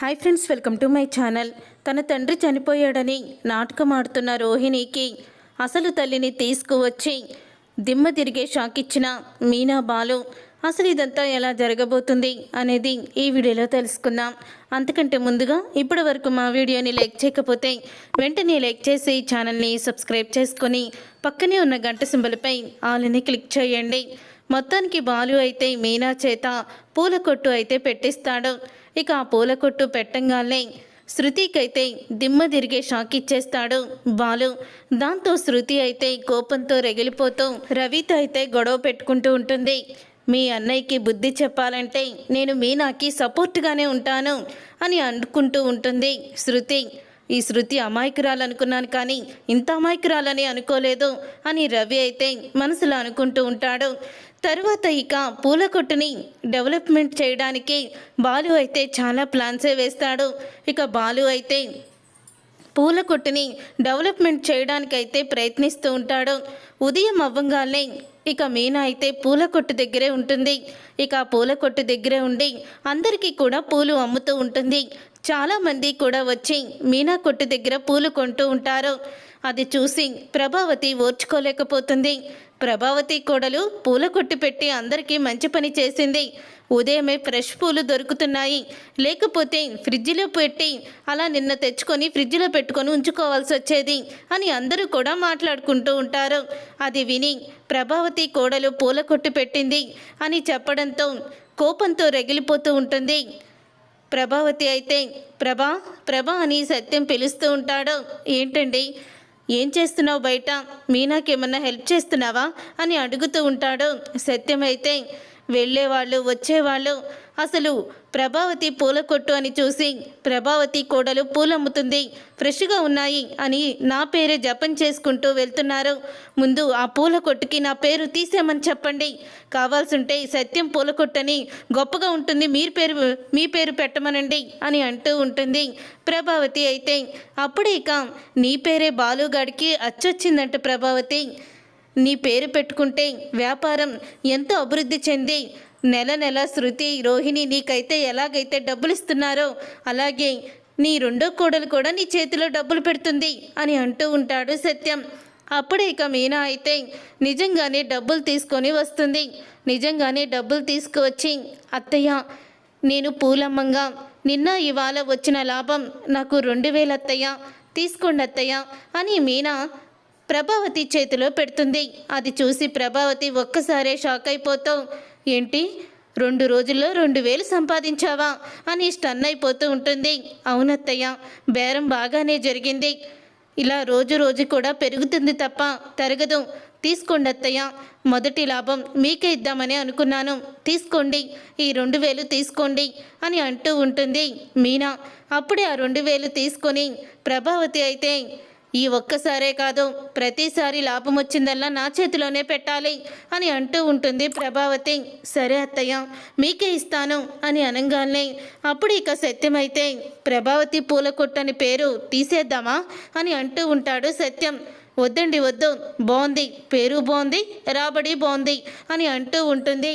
Hi friends welcome to my channel. తన తండ్రి చనిపోయాడని నాటకం ఆడుతున్న రోహిణికి అసలు తల్లిని తీసుకువచ్చి దిమ్మ తిరిగే షాక్ ఇచ్చిన మీనా బాలు అసలు ఇదంతా ఎలా జరగబోతుంది? అనేది ఈ వీడియోలో తెలుసుకుందాం. అంతకంటే ముందుగా ఇప్పటి వరకు మా వీడియోని లైక్ చేయకపోతే వెంటనే లైక్ చేసి ఈ ఛానల్ని సబ్స్క్రైబ్ చేసుకొని పక్కనే ఉన్న గంట సింబల్పై ఆల్ని క్లిక్ చేయండి. మొత్తానికి బాలు అయితే మీనా చేత పూల కొట్టు అయితే పెట్టిస్తాడు. ఇక ఆ పూల కొట్టు పెట్టంగానే శృతికైతే దిమ్మ తిరిగే షాక్ ఇచ్చేస్తాడు బాలు. దాంతో శృతి అయితే కోపంతో రగిలిపోతూ రవితో అయితే గొడవ పెట్టుకుంటూ ఉంటుంది. మీ అన్నయ్యకి బుద్ధి చెప్పాలంటే నేను మీనాకి సపోర్ట్గానే ఉంటాను అని అనుకుంటూ ఉంటుంది శృతి. ఈ శృతి అమాయకురాలనుకున్నాను కానీ ఇంత అమాయకురాలని అనుకోలేదు అని రవి అయితే మనసులో అనుకుంటూ ఉంటాడు. తర్వాత ఇక పూల కొట్టుని డెవలప్మెంట్ చేయడానికి బాలు అయితే చాలా ప్లాన్సే వేస్తాడు. ఇక బాలు అయితే పూల కొట్టుని డెవలప్మెంట్ చేయడానికైతే ప్రయత్నిస్తూ ఉంటాడు. ఉదయం అవ్వంగానే ఇక మీనా అయితే పూల కొట్టు దగ్గరే ఉంటుంది. ఇక ఆ పూల కొట్టు దగ్గరే ఉండి అందరికీ కూడా పూలు అమ్ముతూ ఉంటుంది. చాలామంది కూడా వచ్చి మీనా కొట్టు దగ్గర పూలు కొంటూ ఉంటారు. అది చూసి ప్రభావతి ఓర్చుకోలేకపోతుంది. ప్రభావతి కోడలు పూల కొట్టు పెట్టి అందరికీ మంచి పని చేసింది. ఉదయమే ఫ్రెష్ పూలు దొరుకుతున్నాయి. లేకపోతే ఫ్రిడ్జ్లో పెట్టి అలా నిన్న తెచ్చుకొని ఫ్రిడ్జ్లో పెట్టుకొని ఉంచుకోవాల్సి వచ్చేది అని అందరూ కూడా మాట్లాడుకుంటూ ఉంటారు. అది విని ప్రభావతి కోడలు పూల కొట్టు పెట్టింది అని చెప్పడంతో కోపంతో రగిలిపోతూ ఉంటుంది. ప్రభావతి అయితే ప్రభా ప్రభా అని సత్యం పిలుస్తూ ఉంటాడు. ఏంటండి? ఏం చేస్తున్నావు బయట? మీనాకేమన్నా హెల్ప్ చేస్తున్నావా? అని అడుగుతూ ఉంటాడు. సత్యం అయితే వెళ్ళేవాళ్ళు వచ్చేవాళ్ళు అసలు ప్రభావతి పూల కొట్టు అని చూసి ప్రభావతి కోడలు పూలమ్ముతుంది ఫ్రెష్గా ఉన్నాయి అని నా పేరే జపం చేసుకుంటూ వెళ్తున్నారు. ముందు ఆ పూల కొట్టుకి నా పేరు తీసేమని చెప్పండి. కావాల్సింటే సత్యం పూల కొట్టని గొప్పగా ఉంటుంది మీరు పేరు మీ పేరు పెట్టమనండి అని అంటూ ఉంటుంది. ప్రభావతి అయితే అప్పుడే ఇక నీ పేరే బాలుగాడికి అచ్చొచ్చిందంట ప్రభావతి. నీ పేరు పెట్టుకుంటే వ్యాపారం ఎంతో అభివృద్ధి చెంది నెల నెల శృతి రోహిణి నీకైతే ఎలాగైతే డబ్బులు ఇస్తున్నారో అలాగే నీ రెండో కోడలు కూడా నీ చేతిలో డబ్బులు పెడుతుంది అని అంటూ ఉంటాడు సత్యం. అప్పుడే ఇక మీనా అయితే నిజంగానే డబ్బులు తీసుకొని వస్తుంది. నిజంగానే డబ్బులు తీసుకువచ్చి అత్తయ్య నేను పూలమ్మంగా నిన్న ఇవాళ వచ్చిన లాభం నాకు రెండు వేలు అత్తయ్య తీసుకోండి అత్తయ్య అని మీనా ప్రభావతి చేతిలో పెడుతుంది. అది చూసి ప్రభావతి ఒక్కసారే షాక్ అయిపోతావు ఏంటి? రెండు రోజుల్లో రెండు వేలు సంపాదించావా? అని స్టన్ అయిపోతూ ఉంటుంది. అవునత్తయ్య బేరం బాగానే జరిగింది. ఇలా రోజు రోజు కూడా పెరుగుతుంది తప్ప తరగదు. తీసుకోండి అత్తయ్య మొదటి లాభం మీకే ఇద్దామని అనుకున్నాను. తీసుకోండి ఈ రెండు వేలు తీసుకోండి అని అంటూ ఉంటుంది మీనా. అప్పుడే ఆ రెండు వేలు తీసుకొని ప్రభావతి అయితే ఈ ఒక్కసారే కాదు ప్రతిసారి లాభం వచ్చిందల్లా నా చేతిలోనే పెట్టాలి అని అంటూ ఉంటుంది ప్రభావతి. సరే అత్తయ్య మీకే ఇస్తాను అని అనగానే అప్పుడు ఇక సత్యమైతే ప్రభావతి పూల కొట్టని పేరు తీసేద్దామా? అని అంటూ ఉంటాడు సత్యం. వద్దండి వద్దు బాగుంది పేరు బాగుంది రాబడి బాగుంది అని అంటూ ఉంటుంది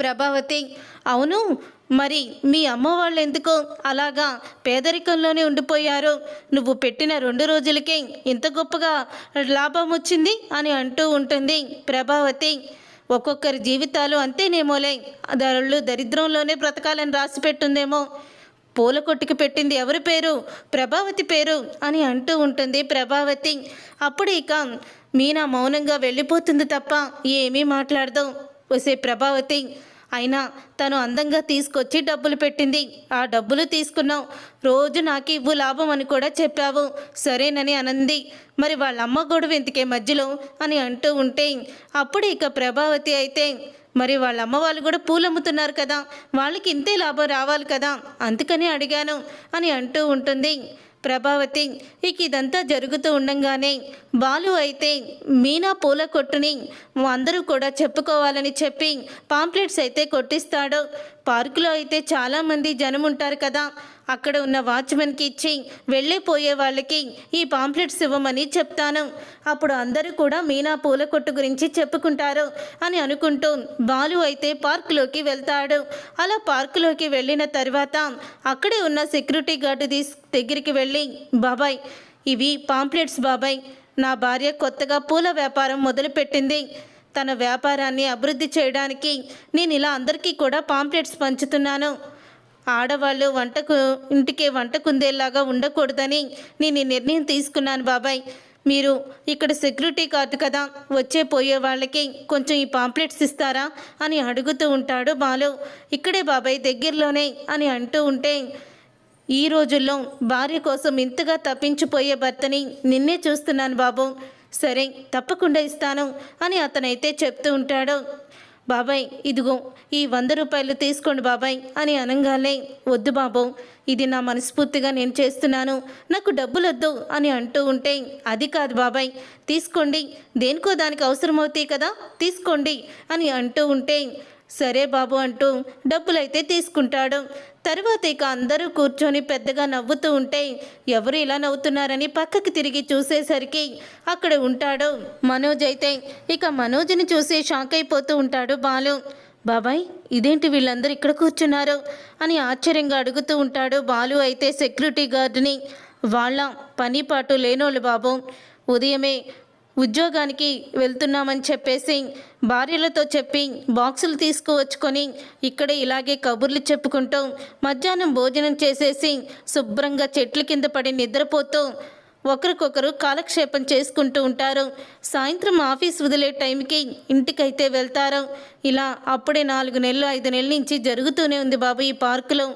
ప్రభావతి. అవును మరి మీ అమ్మ వాళ్ళు ఎందుకో అలాగా పేదరికంలోనే ఉండిపోయారు? నువ్వు పెట్టిన రెండు రోజులకే ఇంత గొప్పగా లాభం వచ్చింది అని అంటూ ఉంటుంది ప్రభావతి. ఒక్కొక్కరి జీవితాలు అంతేనేమోలే. దారులు దరిద్రంలోనే బ్రతకాలని రాసి పెట్టుందేమో. పూల కొట్టుకు పెట్టింది ఎవరి పేరు? ప్రభావతి పేరు అని అంటూ ఉంటుంది ప్రభావతి. అప్పుడు ఇక మీనా మౌనంగా వెళ్ళిపోతుంది తప్ప ఏమీ మాట్లాడదాం. వసే ప్రభావతి అయినా తను అందంగా తీసుకొచ్చి డబ్బులు పెట్టింది. ఆ డబ్బులు తీసుకున్నావు. రోజు నాకు ఇవ్వు లాభం అని కూడా చెప్పావు. సరేనని అనంది. మరి వాళ్ళ అమ్మ గొడవ ఎందుకే మధ్యలో? అని అంటూ ఉంటే అప్పుడు ఇక ప్రభావతి అయితే మరి వాళ్ళ అమ్మ వాళ్ళు కూడా పూలు అమ్ముతున్నారు కదా. వాళ్ళకి ఇంతే లాభం రావాలి కదా. అందుకని అడిగాను అని అంటూ ఉంటుంది. ప్రభావతి ఇక ఇదంతా జరుగుతూ ఉండంగానే బాలు అయితే మీనా పూల కొట్టుని అందరూ కూడా చెప్పుకోవాలని చెప్పి పాంప్లెట్స్ అయితే కొట్టిస్తాడు. పార్కులో అయితే చాలామంది జనం ఉంటారు కదా. అక్కడ ఉన్న వాచ్మెన్కి ఇచ్చి వెళ్ళిపోయే వాళ్ళకి ఈ పాంప్లెట్స్ ఇవ్వమని చెప్తాను. అప్పుడు అందరూ కూడా మీనా పూల కొట్టు గురించి చెప్పుకుంటారు అని అనుకుంటూ బాలు అయితే పార్కులోకి వెళ్తాడు. అలా పార్కులోకి వెళ్ళిన తర్వాత అక్కడే ఉన్న సెక్యూరిటీ గార్డు తీసు దగ్గరికి వెళ్ళి బాబాయ్ ఇవి పాంప్లెట్స్ బాబాయ్. నా భార్య కొత్తగా పూల వ్యాపారం మొదలుపెట్టింది. తన వ్యాపారాన్ని అభివృద్ధి చేయడానికి నేను ఇలా అందరికీ కూడా పాంప్లెట్స్ పంచుతున్నాను. ఆడవాళ్ళు వంటకు ఇంటికే వంట కుందేలాగా ఉండకూడదని నేను ఈ నిర్ణయం తీసుకున్నాను బాబాయ్. మీరు ఇక్కడ సెక్యూరిటీ కార్డు కదా వచ్చే పోయే వాళ్ళకి కొంచెం ఈ పాంప్లెట్స్ ఇస్తారా అని అడుగుతూ ఉంటాడు బాలు. ఇక్కడే బాబాయ్ దగ్గరలోనే అని అంటూ ఉంటే ఈ రోజుల్లో భార్య కోసం ఇంతగా తప్పించిపోయే భర్తని నిన్నే చూస్తున్నాను బాబు. సరే తప్పకుండా ఇస్తాను అని అతనైతే చెప్తూ ఉంటాడు. బాబాయ్ ఇదిగో ఈ వంద రూపాయలు తీసుకోండి బాబాయ్ అని అనగానే వద్దు బాబు ఇది నా మనస్ఫూర్తిగా నేను చేస్తున్నాను నాకు డబ్బులు వద్దు అని అంటూ ఉంటే అది కాదు బాబాయ్ తీసుకోండి దేనికో దానికి అవసరమవుతాయి కదా తీసుకోండి అని అంటూ ఉంటే సరే బాబు అంటూ డబ్బులైతే తీసుకుంటాడు. తర్వాత ఇక అందరూ కూర్చొని పెద్దగా నవ్వుతూ ఉంటే ఎవరు ఇలా నవ్వుతున్నారని పక్కకి తిరిగి చూసేసరికి అక్కడ ఉంటాడు మనోజ్ అయితే. ఇక మనోజ్ని చూసి షాక్ అయిపోతూ ఉంటాడు బాలు. బాబాయ్ ఇదేంటి వీళ్ళందరూ ఇక్కడ కూర్చున్నారు? అని ఆశ్చర్యంగా అడుగుతూ ఉంటాడు బాలు అయితే సెక్యూరిటీ గార్డుని. వాళ్ళ పని పాటు లేనోళ్ళు బాబు. ఉదయమే ఉద్యోగానికి వెళ్తున్నామని చెప్పేసి భార్యలతో చెప్పి బాక్సులు తీసుకువచ్చుకొని ఇక్కడే ఇలాగే కబుర్లు చెప్పుకుంటూ మధ్యాహ్నం భోజనం చేసేసి శుభ్రంగా చెట్ల కింద పడి నిద్రపోతూ ఒకరికొకరు కాలక్షేపం చేసుకుంటూ ఉంటారు. సాయంత్రం ఆఫీస్ వదిలే టైంకి ఇంటికైతే వెళ్తారు. ఇలా అప్పుడే నాలుగు నెలలు ఐదు నెలల నుంచి జరుగుతూనే ఉంది బాబు ఈ పార్కులో.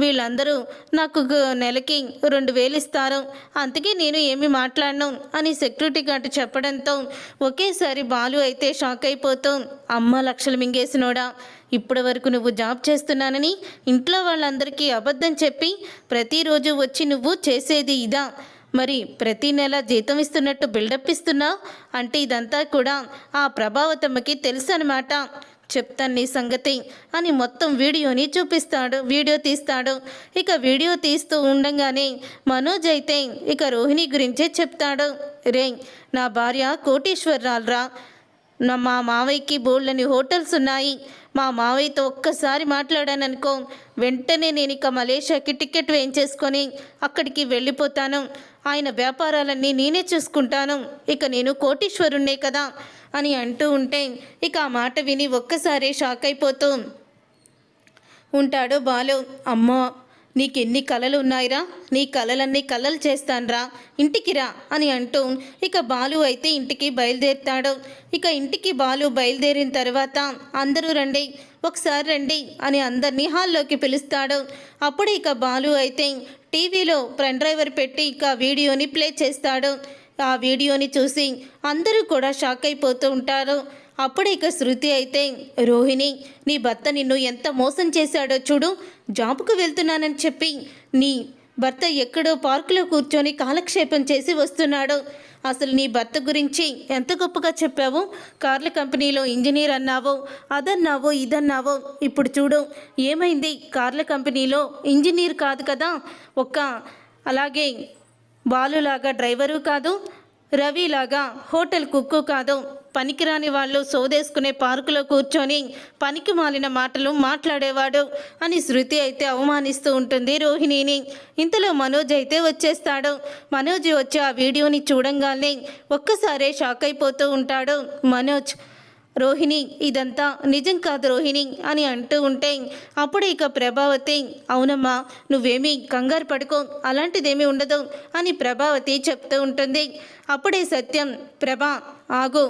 వీళ్ళందరూ నాకు నెలకి రెండు వేలు ఇస్తారు అందుకే నేను ఏమి మాట్లాడను అని సెక్యూరిటీ గార్డు చెప్పడంతో ఒకేసారి బాలు అయితే షాక్ అయిపోతూ అమ్మ లక్షలు మింగేసినోడా ఇప్పటి వరకు నువ్వు జాబ్ చేస్తున్నానని ఇంట్లో వాళ్ళందరికీ అబద్ధం చెప్పి ప్రతిరోజు వచ్చి నువ్వు చేసేది ఇదా? మరి ప్రతి నెల జీతం ఇస్తున్నట్టు బిల్డప్ ఇస్తున్నావు? అంటే ఇదంతా కూడా ఆ ప్రభావతమ్మకి తెలుసు అనమాట చెప్తాను నీ సంగతి అని మొత్తం వీడియోని చూపిస్తాడు వీడియో తీస్తాడు. ఇక వీడియో తీస్తూ ఉండగానే మనోజ్ అయితే ఇక రోహిణి గురించే చెప్తాడు. రే నా భార్య కోటీశ్వరరాలురా. నా మా మావయ్యకి బోల్డ్ని హోటల్స్ ఉన్నాయి. మా మావయ్యతో ఒక్కసారి మాట్లాడాననుకో వెంటనే నేను ఇక మలేషియాకి టికెట్ వేయించేసుకొని అక్కడికి వెళ్ళిపోతాను. ఆయన వ్యాపారాలన్నీ నేనే చూసుకుంటాను. ఇక నేను కోటీశ్వరుణ్ణే కదా. అని అంటూ ఉంటే ఇక ఆ మాట విని ఒక్కసారే షాక్ అయిపోతూ ఉంటాడు బాలు. అమ్మో నీకెన్ని కలలు ఉన్నాయిరా నీ కలలన్నీ కలలు చేస్తాన్రా. ఇంటికి రా అని అంటూ ఇక బాలు అయితే ఇంటికి బయలుదేరుతాడు. ఇక ఇంటికి బాలు బయలుదేరిన తర్వాత అందరూ రండి ఒకసారి రండి అని అందరినీ హాల్లోకి పిలుస్తాడు. అప్పుడు ఇక బాలు అయితే టీవీలో పెన్ డ్రైవర్ పెట్టి ఇక వీడియోని ప్లే చేస్తాడు. ఆ వీడియోని చూసి అందరూ కూడా షాక్ అయిపోతూ ఉంటారు. అప్పుడు ఇక శృతి అయితే రోహిణి నీ భర్త నిన్ను ఎంత మోసం చేశాడో చూడు జాబ్కు వెళ్తున్నానని చెప్పి నీ భర్త ఎక్కడో పార్కులో కూర్చొని కాలక్షేపం చేసి వస్తున్నాడు. అసలు నీ భర్త గురించి ఎంత గొప్పగా చెప్పావు? కార్ల కంపెనీలో ఇంజనీర్ అన్నావో అదన్నావో ఇదన్నావో ఇప్పుడు చూడు ఏమైంది? కార్ల కంపెనీలో ఇంజనీర్ కాదు కదా? ఒక్క అలాగే బాలులాగా డ్రైవరు కాదు రవిలాగా హోటల్ కుక్కు కాదు. పనికిరాని వాళ్ళు సోదేసుకునే పార్కులో కూర్చొని పనికి మాలిన మాటలు మాట్లాడేవాడు అని శృతి అయితే అవమానిస్తూ ఉంటుంది రోహిణిని. ఇంతలో మనోజ్ అయితే వచ్చేస్తాడు. మనోజ్ వచ్చి ఆ వీడియోని చూడంగానే ఒక్కసారే షాక్ అయిపోతూ ఉంటాడు. మనోజ్ రోహిణి ఇదంతా నిజం కాదు రోహిణి అని అంటూ ఉంటే అప్పుడు ఇక ప్రభావతి అవునమ్మా నువ్వేమీ కంగారు పడుకో అలాంటిదేమీ ఉండదు అని ప్రభావతి చెప్తూ ఉంటుంది. అప్పుడే సత్యం ప్రభా ఆగు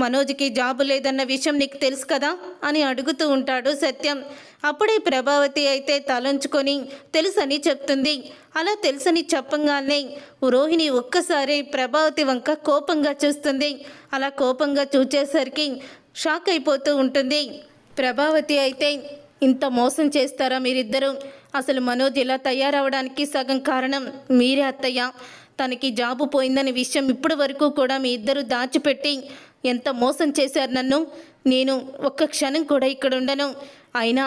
మనోజ్కి జాబు లేదన్న విషయం నీకు తెలుసు కదా అని అడుగుతూ ఉంటాడు సత్యం. అప్పుడే ప్రభావతి అయితే తలంచుకొని తెలుసని చెప్తుంది. అలా తెలుసని చెప్పంగానే రోహిణి ఒక్కసారి ప్రభావతి వంక కోపంగా చూస్తుంది. అలా కోపంగా చూచేసరికి షాక్ అయిపోతూ ఉంటుంది. ప్రభావతి అయితే ఇంత మోసం చేస్తారా మీరిద్దరూ? అసలు మనోజ్ ఇలా తయారవడానికి సగం కారణం మీరే అత్తయ్య. తనకి జాబు పోయిందనే విషయం ఇప్పటి వరకు కూడా మీ ఇద్దరు దాచిపెట్టి ఎంత మోసం చేశారు నన్ను? నేను ఒక్క క్షణం కూడా ఇక్కడ ఉండను. అయినా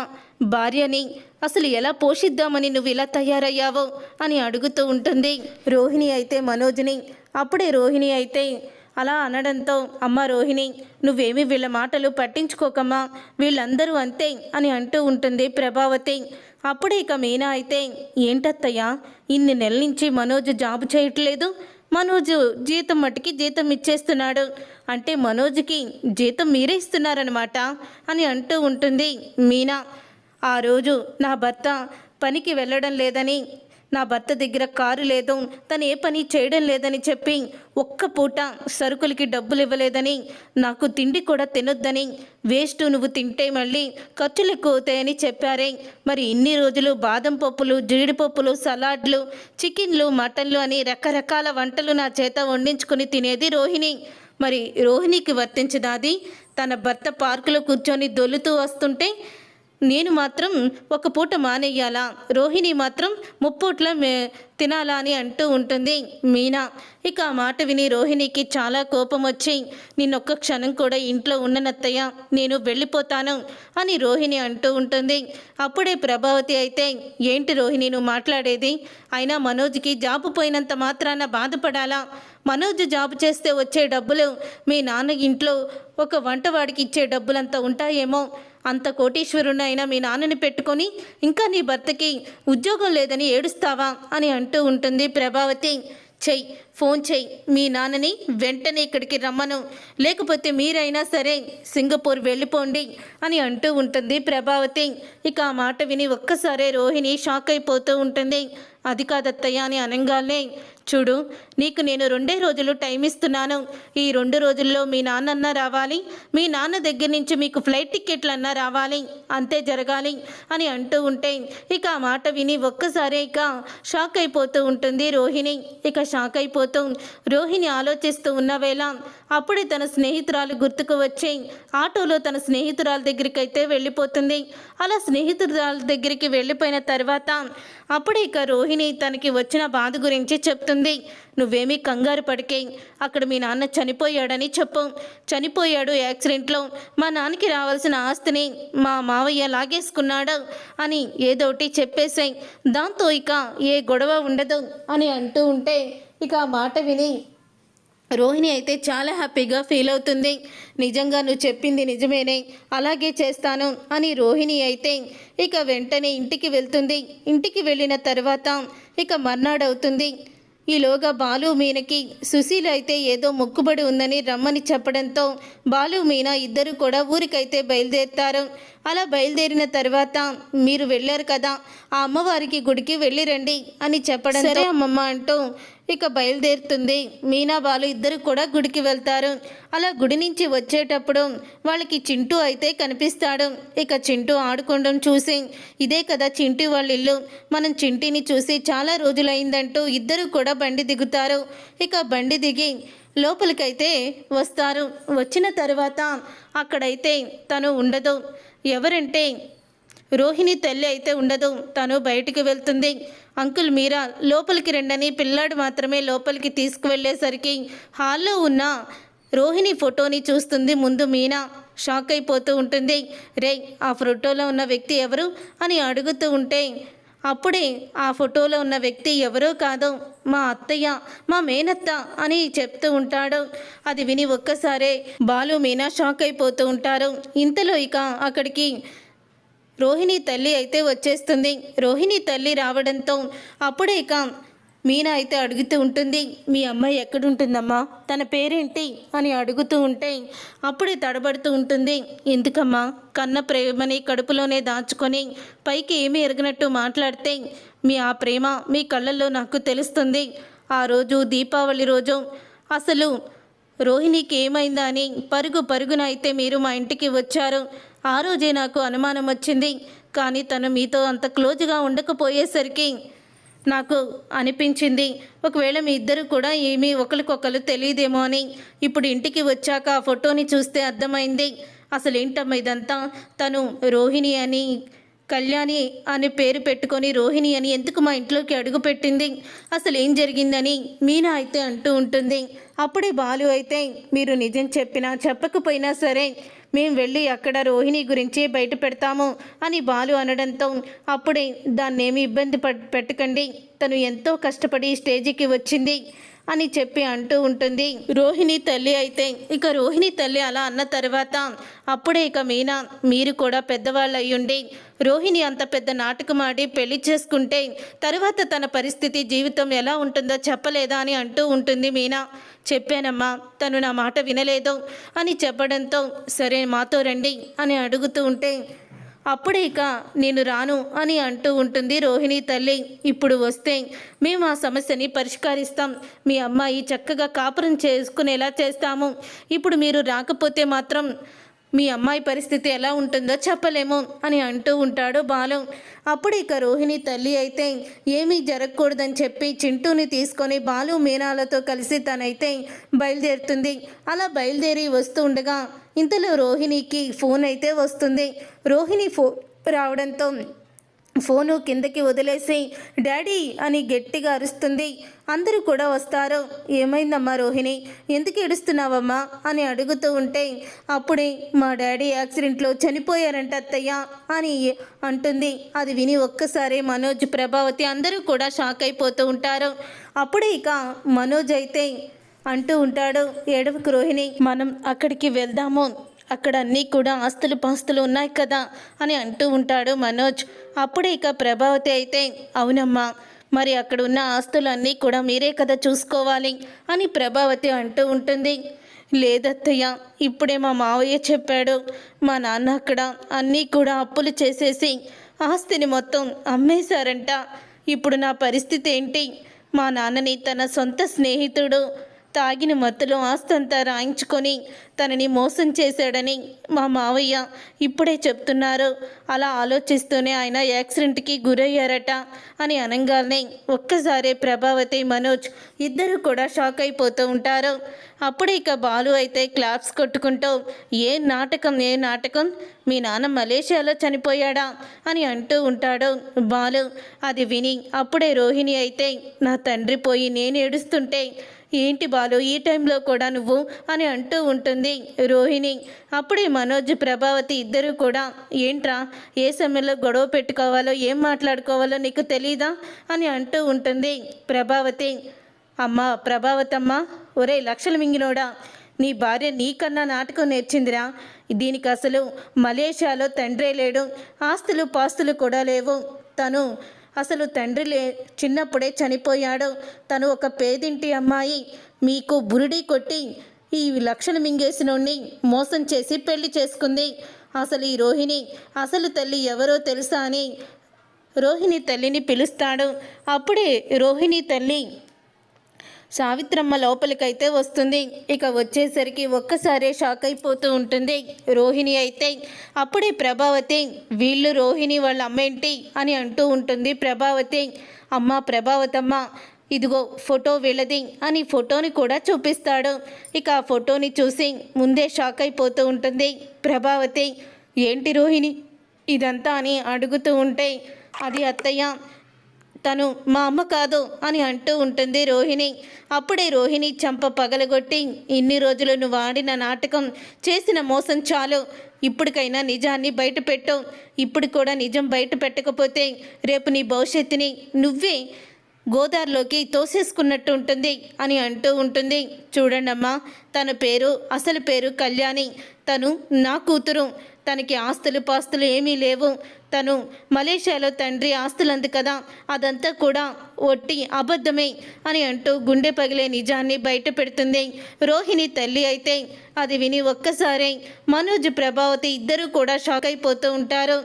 భార్యని అసలు ఎలా పోషిద్దామని నువ్వు ఇలా తయారయ్యావో అని అడుగుతూ ఉంటుంది. రోహిణి అయితే మనోజ్ని అప్పుడే రోహిణి అయితే అలా అనడంతో అమ్మ రోహిణి నువ్వేమి వీళ్ళ మాటలు పట్టించుకోకమ్మా వీళ్ళందరూ అంతే అని అంటూ ఉంటుంది ప్రభావతి. అప్పుడే ఇక మీనా అయితే ఏంటత్తయ్యా ఇన్ని నెలల నుంచి మనోజ్ జాబ్ చేయట్లేదు మనోజ్ జీతం మట్టుకి జీతం ఇచ్చేస్తున్నాడు. అంటే మనోజ్కి జీతం మీరే ఇస్తున్నారనమాట అని అంటూ ఉంటుంది మీనా. ఆ రోజు నా భర్త పనికి వెళ్ళడం లేదని నా భర్త దగ్గర కారు లేదు తను ఏ పని చేయడం లేదని చెప్పి ఒక్క పూట సరుకులకి డబ్బులు ఇవ్వలేదని నాకు తిండి కూడా తినొద్దని వేస్ట్ నువ్వు తింటే మళ్ళీ ఖర్చులు ఎక్కువ అవుతాయని చెప్పారే. మరి ఇన్ని రోజులు బాదం పప్పులు జీడిపప్పులు సలాడ్లు చికెన్లు మటన్లు అని రకరకాల వంటలు నా చేత వండించుకుని తినేది రోహిణి. మరి రోహిణికి వర్తించదాది తన భర్త పార్కులో కూర్చొని దొలుతూ వస్తుంటే నేను మాత్రం ఒక పూట మానేయాలా రోహిణి మాత్రం ముప్పూట్ల మే తినాలా అని అంటూ ఉంటుంది మీనా. ఇక ఆ మాట విని రోహిణికి చాలా కోపం వచ్చి నిన్నొక్క క్షణం కూడా ఇంట్లో ఉన్ననత్తయ్య నేను వెళ్ళిపోతాను అని రోహిణి అంటూ ఉంటుంది. అప్పుడే ప్రభావతి అయితే ఏంటి రోహిణి నువ్వు మాట్లాడేది? అయినా మనోజ్కి జాబు పోయినంత మాత్రాన బాధపడాలా? మనోజ్ జాబ్ చేస్తే వచ్చే డబ్బులు మీ నాన్న ఇంట్లో ఒక వంటవాడికి ఇచ్చే డబ్బులంతా ఉంటాయేమో? అంత కోటీశ్వరుని అయినా మీ నాన్నని పెట్టుకొని ఇంకా నీ భర్తకి ఉద్యోగం లేదని ఏడుస్తావా అని అంటూ ఉంటుంది ప్రభావతి. చెయ్యి ఫోన్ చెయ్యి మీ నాన్నని వెంటనే ఇక్కడికి రమ్మను. లేకపోతే మీరైనా సరే సింగపూర్ వెళ్ళిపోండి అని అంటూ ఉంటుంది ప్రభావతి. ఇక ఆ మాట విని ఒక్కసారే రోహిణి షాక్ అయిపోతూ ఉంటుంది. అది కాదత్తయ్య అని అనగానే చూడు నీకు నేను రెండే రోజులు టైం ఇస్తున్నాను. ఈ రెండు రోజుల్లో మీ నాన్నన్న రావాలి మీ నాన్న దగ్గర నుంచి మీకు ఫ్లైట్ టికెట్లన్నా రావాలి అంతే జరగాలి అని అంటూ ఉంటే ఇక ఆ మాట విని ఒక్కసారే ఇక షాక్ అయిపోతూ ఉంటుంది రోహిణి. ఇక షాక్ అయిపోతూ రోహిణి ఆలోచిస్తూ ఉన్న వేళ అప్పుడే తన స్నేహితురాలు గుర్తుకు వచ్చి ఆటోలో తన స్నేహితురాల దగ్గరికి అయితే వెళ్ళిపోతుంది. అలా స్నేహితురాల దగ్గరికి వెళ్ళిపోయిన తర్వాత అప్పుడే ఇక రోహిణి తనకి వచ్చిన బాధ గురించి చెప్తుంది. నువ్వేమీ కంగారు పడికే. అక్కడ మీ నాన్న చనిపోయాడని చెప్పు. చనిపోయాడు యాక్సిడెంట్లో. మా నాన్నకి రావాల్సిన ఆస్తిని మా మావయ్య లాగేసుకున్నాడు అని ఏదోటి చెప్పేసాయి దాంతో ఇక ఏ గొడవ ఉండదు అని అంటూ ఉంటే ఇక ఆ మాట విని రోహిణి అయితే చాలా హ్యాపీగా ఫీల్ అవుతుంది. నిజంగా నువ్వు చెప్పింది నిజమేనే. అలాగే చేస్తాను అని రోహిణి అయితే ఇక వెంటనే ఇంటికి వెళ్తుంది. ఇంటికి వెళ్ళిన తర్వాత ఇక మర్నాడవుతుంది. ఈలోగా బాలు మీనకి సుశీల అయితే ఏదో మొక్కుబడి ఉందని రమ్మని చెప్పడంతో బాలు మీన ఇద్దరు కూడా ఊరికైతే బయలుదేరుతారు. అలా బయలుదేరిన తర్వాత మీరు వెళ్ళారు కదా ఆ అమ్మవారికి గుడికి వెళ్ళి రండి అని చెప్పడం సరే అమ్మమ్మ అంటూ ఇక బయలుదేరుతుంది. మీనా బాలు ఇద్దరు కూడా గుడికి వెళ్తారు. అలా గుడి నుంచి వచ్చేటప్పుడు వాళ్ళకి చింటూ అయితే కనిపిస్తాడు. ఇక చింటూ ఆడుకోవడం చూసి ఇదే కదా చింటి వాళ్ళ ఇల్లు. మనం చింటిని చూసి చాలా రోజులైందంటూ ఇద్దరు కూడా బండి దిగుతారు. ఇక బండి దిగి లోపలికైతే వస్తారు. వచ్చిన తర్వాత అక్కడైతే తను ఉండదు. ఎవరంటే రోహిణి తల్లి అయితే ఉండదు. తను బయటికి వెళ్తుంది. అంకుల్ మీరా లోపలికి రండని పిల్లాడు మాత్రమే లోపలికి తీసుకువెళ్ళేసరికి హాల్లో ఉన్న రోహిణి ఫోటోని చూస్తుంది ముందు మీనా. షాక్ అయిపోతూ ఉంటుంది. రే ఆ ఫోటోలో ఉన్న వ్యక్తి ఎవరు అని అడుగుతూ ఉంటే అప్పుడే ఆ ఫోటోలో ఉన్న వ్యక్తి ఎవరో కాదు మా అత్తయ్య మా మేనత్త అని చెప్తూ ఉంటాడు. అది విని ఒక్కసారే బాలు మీనా షాక్ అయిపోతూ ఉంటారు. ఇంతలో ఇక అక్కడికి రోహిణి తల్లి అయితే వచ్చేస్తుంది. రోహిణి తల్లి రావడంతో అప్పుడే ఇక మీనా అయితే అడుగుతూ ఉంటుంది మీ అమ్మాయి ఎక్కడుంటుందమ్మా? తన పేరేంటి? అని అడుగుతూ ఉంటే అప్పుడే తడబడుతూ ఉంటుంది ఎందుకమ్మా? కన్న ప్రేమని కడుపులోనే దాచుకొని పైకి ఏమీ ఎరగనట్టు మాట్లాడితే మీ ఆ ప్రేమ మీ కళ్ళల్లో నాకు తెలుస్తుంది. ఆ రోజు దీపావళి రోజు అసలు రోహిణికి ఏమైందా అని పరుగు పరుగున అయితే మీరు మా ఇంటికి వచ్చారు. ఆ రోజే నాకు అనుమానం వచ్చింది. కానీ తను మీతో అంత క్లోజ్గా ఉండకపోయేసరికి నాకు అనిపించింది. ఒకవేళ మీ ఇద్దరు కూడా ఏమీ ఒకరికొకరు తెలియదేమో అని. ఇప్పుడు ఇంటికి వచ్చాక ఆ ఫోటోని చూస్తే అర్థమైంది. అసలు ఏంటమ్మా ఇదంతా? తను రోహిణి అని కళ్యాణి అనే పేరు పెట్టుకొని రోహిణి అని ఎందుకు మా ఇంట్లోకి అడుగుపెట్టింది అసలు ఏం జరిగిందని మీనా అయితే అంటూ ఉంటుంది. అప్పుడే బాలు అయితే మీరు నిజం చెప్పినా చెప్పకపోయినా సరే మేము వెళ్ళి అక్కడ రోహిణి గురించి బయట పెడతాము అని బాలు అనడంతో అప్పుడే దాన్నేమి ఇబ్బంది పెట్టకండి. తను ఎంతో కష్టపడి స్టేజికి వచ్చింది. అని చెప్పి అంటూ ఉంటుంది. రోహిణి తల్లి అయితే ఇక రోహిణి తల్లి అలా అన్న తర్వాత అప్పుడే ఇక మీనా మీరు కూడా పెద్దవాళ్ళు అయ్యుండి రోహిణి అంత పెద్ద నాటకం ఆడి పెళ్ళి చేసుకుంటే తర్వాత తన పరిస్థితి జీవితం ఎలా ఉంటుందో చెప్పలేదా అని అంటూ ఉంటుంది మీనా. చెప్పానమ్మా తను నా మాట వినలేదు అని చెప్పడంతో సరే మాతో రండి అని అడుగుతూ ఉంటే అప్పుడే ఇక నేను రాను అని అంటూ ఉంటుంది రోహిణి తల్లి. ఇప్పుడు వస్తే మేము ఆ సమస్యని పరిష్కరిస్తాం. మీ అమ్మాయి చక్కగా కాపురం చేసుకునేలా చేస్తాము. ఇప్పుడు మీరు రాకపోతే మాత్రం మీ అమ్మాయి పరిస్థితి ఎలా ఉంటుందో చెప్పలేము అని అంటూ ఉంటాడు బాలు. అప్పుడు ఇక రోహిణి తల్లి అయితే ఏమీ జరగకూడదని చెప్పి చింటూని తీసుకొని బాలు మీనాలతో కలిసి తనైతే బయలుదేరుతుంది. అలా బయలుదేరి వస్తూ ఉండగా ఇంతలో రోహిణికి ఫోన్ అయితే వస్తుంది. రోహిణి ఫో రావడంతో ఫోను కిందకి వదిలేసి డాడీ అని గట్టిగా అరుస్తుంది. అందరూ కూడా వస్తారు. ఏమైందమ్మా రోహిణి? ఎందుకు ఏడుస్తున్నావమ్మా? అని అడుగుతూ ఉంటే అప్పుడే మా డాడీ యాక్సిడెంట్లో చనిపోయారంట అత్తయ్య అని అంటుంది. అది విని ఒక్కసారి మనోజ్ ప్రభావతి అందరూ కూడా షాక్ అయిపోతూ ఉంటారు. అప్పుడే ఇక మనోజ్ అయితే అంటూ ఉంటాడు ఏడవకు రోహిణి మనం అక్కడికి వెళ్దాము. అక్కడ అన్నీ కూడా ఆస్తులు పాస్తులు ఉన్నాయి కదా అని అంటూ ఉంటాడు మనోజ్. అప్పుడే ఇక ప్రభావతి అయితే అవునమ్మా మరి అక్కడ ఉన్న ఆస్తులన్నీ కూడా మీరే కదా చూసుకోవాలి అని ప్రభావతి అంటూ ఉంటుంది. లేదత్తయ్య ఇప్పుడే మా మావయ్య చెప్పాడు. మా నాన్న అక్కడ అన్నీ కూడా అప్పులు చేసేసి ఆస్తిని మొత్తం అమ్మేశారంట. ఇప్పుడు నా పరిస్థితి ఏంటి? మా నాన్నని తన సొంత స్నేహితుడు తాగిన మత్తులో ఆస్తంతా రాయించుకొని తనని మోసం చేశాడని మా మావయ్య ఇప్పుడే చెప్తున్నారు. అలా ఆలోచిస్తూనే ఆయన యాక్సిడెంట్కి గురయ్యారట అని అనగానే ఒక్కసారే ప్రభావతి మనోజ్ ఇద్దరు కూడా షాక్ అయిపోతూ ఉంటారు. అప్పుడే ఇక బాలు అయితే క్లాప్స్ కొట్టుకుంటూ ఏ నాటకం ఏ నాటకం? మీ నాన్న మలేషియాలో చనిపోయాడా? అని అంటూ ఉంటాడు బాలు. అది విని అప్పుడే రోహిణి అయితే నా తండ్రి పోయి నేను ఏడుస్తుంటే ఏంటి బాలు ఈ టైంలో కూడా నువ్వు అని అంటూ ఉంటుంది రోహిణి. అప్పుడే మనోజ్ ప్రభావతి ఇద్దరు కూడా ఏంట్రా ఏ సమయంలో గొడవ పెట్టుకోవాలో ఏం మాట్లాడుకోవాలో నీకు తెలీదా? అని అంటూ ఉంటుంది ప్రభావతి. అమ్మ ప్రభావతమ్మ ఒరే లక్షల మింగినోడా నీ భార్య నీకన్నా నాటకం నేర్చిందిరా. దీనికి అసలు మలేషియాలో తండ్రే లేడు ఆస్తులు పాస్తులు కూడా లేవు. తను అసలు తండ్రి లే చిన్నప్పుడే చనిపోయాడు. తను ఒక పేదింటి అమ్మాయి. మీకు బురిడి కొట్టి ఈ లక్షలు మింగేసినోడిని మోసం చేసి పెళ్ళి చేసుకుంది. అసలు ఈ రోహిణి అసలు తల్లి ఎవరో తెలుసా అని రోహిణి తల్లిని పిలుస్తాడు. అప్పుడే రోహిణి తల్లి సావిత్రమ్మ లోపలికైతే వస్తుంది. ఇక వచ్చేసరికి ఒక్కసారే షాక్ అయిపోతూ ఉంటుంది. రోహిణి అయితే అప్పుడే ప్రభావతి వీళ్ళు రోహిణి వాళ్ళ అమ్మేంటి అని అంటూ ఉంటుంది ప్రభావతి. అమ్మ ప్రభావతమ్మ ఇదిగో ఫోటో వీళ్ళది అని ఫోటోని కూడా చూపిస్తాడు. ఇక ఆ ఫోటోని చూసి ముందే షాక్ అయిపోతూ ఉంటుంది ప్రభావతి. ఏంటి రోహిణి? ఇదంతా అని అడుగుతూ ఉంటే అది అత్తయ్య తను మా అమ్మ కాదు అని అంటూ ఉంటుంది రోహిణి. అప్పుడే రోహిణి చంప పగలగొట్టి ఇన్ని రోజులు నువ్వు ఆడిన నాటకం చేసిన మోసం చాలు. ఇప్పటికైనా నిజాన్ని బయట పెట్టు. ఇప్పుడు కూడా నిజం బయట పెట్టకపోతే రేపు నీ భవిష్యత్తుని నువ్వే గోదావరిలోకి తోసేసుకున్నట్టు ఉంటుంది అని అంటూ ఉంటుంది. చూడండమ్మా తన పేరు అసలు పేరు కళ్యాణి. తను నా కూతురు. తనకి ఆస్తులు పాస్తులు ఏమీ లేవు. తను మలేషియాలో తండ్రి ఆస్తులంది కదా. అదంతా కూడా ఒట్టి అబద్ధమే అని అంటూ గుండె పగిలే నిజాన్ని బయట పెడుతుంది. రోహిణి తల్లి అయితే అది విని ఒక్కసారే మనోజ్ ప్రభావతి ఇద్దరూ కూడా షాక్ అయిపోతూ ఉంటారు.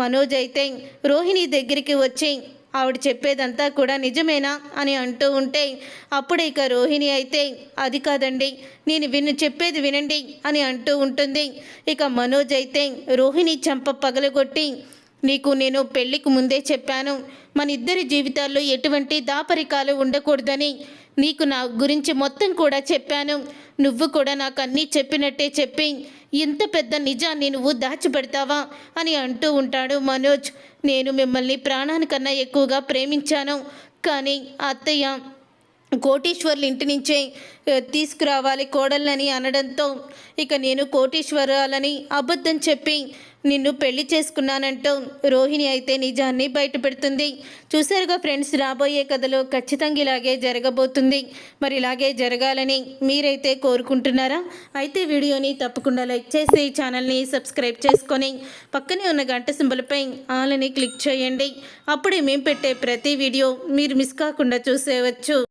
మనోజ్ అయితే రోహిణి దగ్గరికి వచ్చి ఆవిడ చెప్పేదంతా కూడా నిజమేనా అని అంటూ ఉంటే అప్పుడు ఇక రోహిణి అయితే అది కాదండి నేను విను చెప్పేది వినండి అని అంటూ ఉంటుంది. ఇక మనోజ్ అయితే రోహిణి చంప పగలగొట్టి నీకు నేను పెళ్ళికి ముందే చెప్పాను. మన ఇద్దరి జీవితాల్లో ఎటువంటి దాపరికాలు ఉండకూడదని నీకు నా గురించి మొత్తం కూడా చెప్పాను. నువ్వు కూడా నాకు అన్నీ చెప్పినట్టే చెప్పి ఇంత పెద్ద నిజాన్ని నువ్వు దాచిపెడతావా అని అంటూ ఉంటాడు మనోజ్. నేను మిమ్మల్ని ప్రాణానికన్నా ఎక్కువగా ప్రేమించాను. కానీ అత్తయ్య కోటీశ్వర్ల ఇంటి నుంచే తీసుకురావాలి కోడళ్ళని అనడంతో ఇక నేను కోటీశ్వరాలని అబద్ధం చెప్పి నిన్ను పెళ్ళి చేసుకున్నానంటూ రోహిణి అయితే నిజాన్ని బయటపెడుతుంది చూశారుగా ఫ్రెండ్స్ రాబోయే కథలో ఖచ్చితంగా ఇలాగే జరగబోతుంది. మరి ఇలాగే జరగాలని మీరైతే కోరుకుంటున్నారా? అయితే వీడియోని తప్పకుండా లైక్ చేసి ఛానల్ని సబ్స్క్రైబ్ చేసుకొని పక్కనే ఉన్న గంట సింబల్పై ఆలని క్లిక్ చేయండి. అప్పుడే మేము పెట్టే ప్రతి వీడియో మీరు మిస్ కాకుండా చూసేవచ్చు.